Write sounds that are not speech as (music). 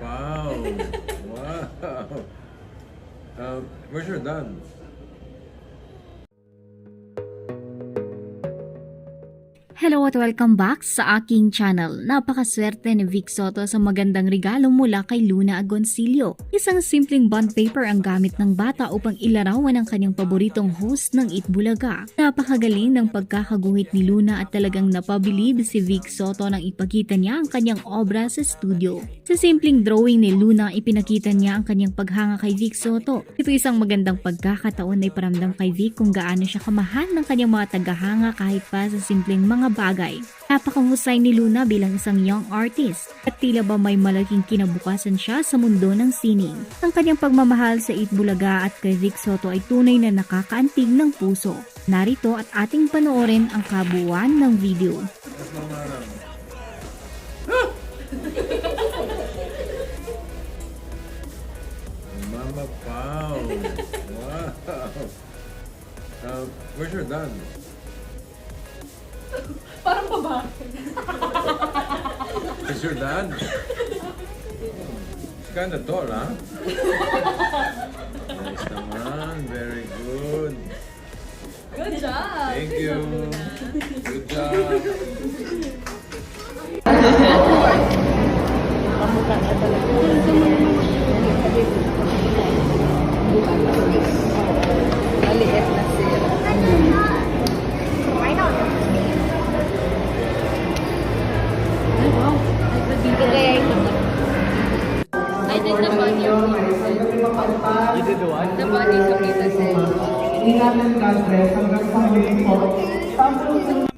Wow! (laughs) wow! Um, where's your dad? Hello at welcome back sa aking channel. Napakaswerte ni Vic Soto sa magandang regalo mula kay Luna Agoncillo. Isang simpleng bond paper ang gamit ng bata upang ilarawan ang kanyang paboritong host ng Itbulaga. Napakagaling ng pagkakaguhit ni Luna at talagang napabilib si Vic Soto nang ipakita niya ang kanyang obra sa studio. Sa simpleng drawing ni Luna, ipinakita niya ang kanyang paghanga kay Vic Soto. Ito isang magandang pagkakataon na iparamdam kay Vic kung gaano siya kamahal ng kanyang mga tagahanga kahit pa sa simpleng mga bagay. Napakahusay ni Luna bilang isang young artist at tila ba may malaking kinabukasan siya sa mundo ng sining. Ang kanyang pagmamahal sa Itbulaga at kay Vic Soto ay tunay na nakakaantig ng puso. Narito at ating panoorin ang kabuuan ng video. (laughs) Mama Pao. Wow. Uh, where's your dad? Ba? Is your dad? Kind of tall, huh? nice naman. Very good. Good job! Thank you. Good job. Maliit na You did the what? The kita Hindi natin God bless hanggang sa muli po. Tapos